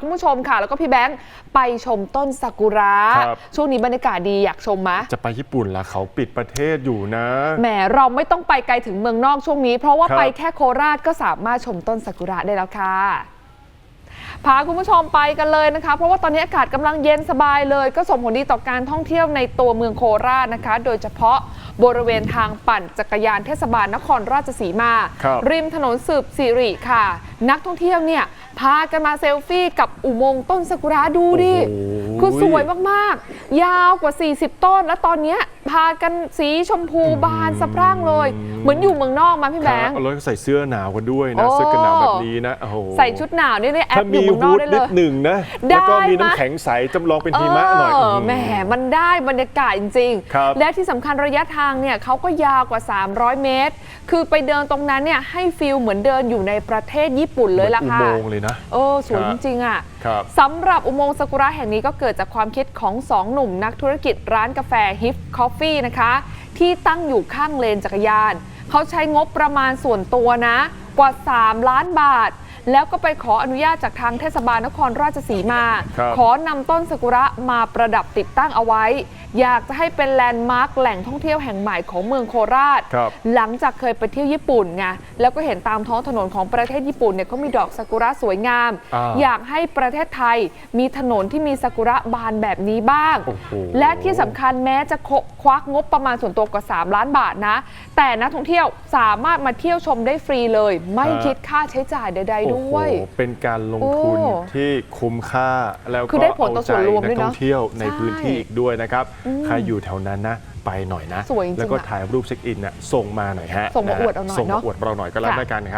คุณผู้ชมค่ะ แล้วก็พี่แบงค์ไปชมต้นซากุระ ครับ ช่วงนี้บรรยากาศดีอยากชมมะ จะไปญี่ปุ่นละเขาปิดประเทศอยู่นะ แหมเราไม่ต้องไปไกลถึงเมืองนอกช่วงนี้ เพราะว่าครับ ไปแค่โคราชก็สามารถชมต้นซากุระได้แล้วค่ะ พาคุณผู้ชมไปกันเลยนะคะ เพราะว่าตอนนี้อากาศกำลังเย็นสบายเลย ก็ส่งผลดีต่อการท่องเที่ยวในตัวเมืองโคราชนะคะ โดยเฉพาะ บริเวณทางปั่นจักรยานเทศบาลนครราชสีมา ครับริมถนนสืบสิริค่ะ นักท่องเที่ยวเนี่ยพากันมาเซลฟี่กับอุโมงค์ต้นซากุระดูดิ โอ้โห คือสวยมาก ๆ ยาวกว่า 40 ต้น แล้วตอนเนี้ยพากันสีชมพูบานสะพรั่งเลย เหมือนอยู่เมืองนอกมาพี่คแบรับงค์ แล้วก็ใส่เสื้อหนาวกันด้วยนะ โอ้ เสื้อกันหนาวแบบนี้นะโอ้โหใส่ชุดหนาวนี่ได้แอถ้าปอยู่มีเมืองนอฮูกดได้นิเลดย หนึ่งนะ ได้แล้วก็มีไหมน้ำแข็งใสจำลองเป็นหิมะหน่อยเออมแหมมันได้บรรยากาศจริง ครับและที่สำคัญระยะทางเนี่ยเขาก็ยาวกว่า 300 เมตร คือไปเดินตรงนั้นเนี่ยให้ฟิลเหมือนเดินอยู่ในประเทศญี่ปุ่นเลยล่ะอุค่ะโมงค์เลยนะโอ้สวยครัจบริงๆอะครับสำหรับอุโมงค์ซากุระแห่งนี้ก็เกิดจากความคิดของสองหนุ่มนักธุรกิจร้านกาแฟฮิปคอฟฟี่นะคะ ที่ตั้งอยู่ข้างเลนจักรยาน เขาใช้งบประมาณส่วนตัวนะ กว่า 3 ล้านบาท แล้วก็ไปขออนุญาตจากทางเทศบาลนครราชสีมาครับขอนำต้นซากุระมาประดับติดตั้งเอาไว้ อยากจะให้เป็นแลนด์มาร์คแหล่งท่องเที่ยวแห่งใหม่ของเมืองโคราชครับหลังจากเคยไปเที่ยวญี่ปุ่นไงแล้วก็เห็นตามท้องถนนของประเทศญี่ปุ่นเนี่ยก็มีดอกซากุระสวยงามอ่าอยากให้ประเทศไทยมีถนนที่มีซากุระบานแบบนี้บ้างโอ้โหและที่สำคัญแม้จะควักงบประมาณส่วนตัวกว่า 3 ล้านบาทนะ แต่นักท่องเที่ยวสามารถมาเที่ยวชมได้ฟรีเลย ไม่คิดค่าใช้จ่ายใดๆด้วย โอ้โหเป็นการลงทุนโอ้ที่คุ้มค่าแล้วคือก็ได้ผลต่อส่วนรวมเอาใจด้วยนักเนอะท่องเที่ยวในใช่พื้นที่อีกด้วยนะครับอืมใครอยู่แถวนั้นนะไปหน่อยนะ สวยจริงๆแล้วก็อะถ่ายรูปเช็คอินน่ะส่งมาหน่อยฮะส่งมาะฮะอวดเอาหน่อยส่งมาเนอะอวดเราหน่อยก็แล้วค่ะ กันครับ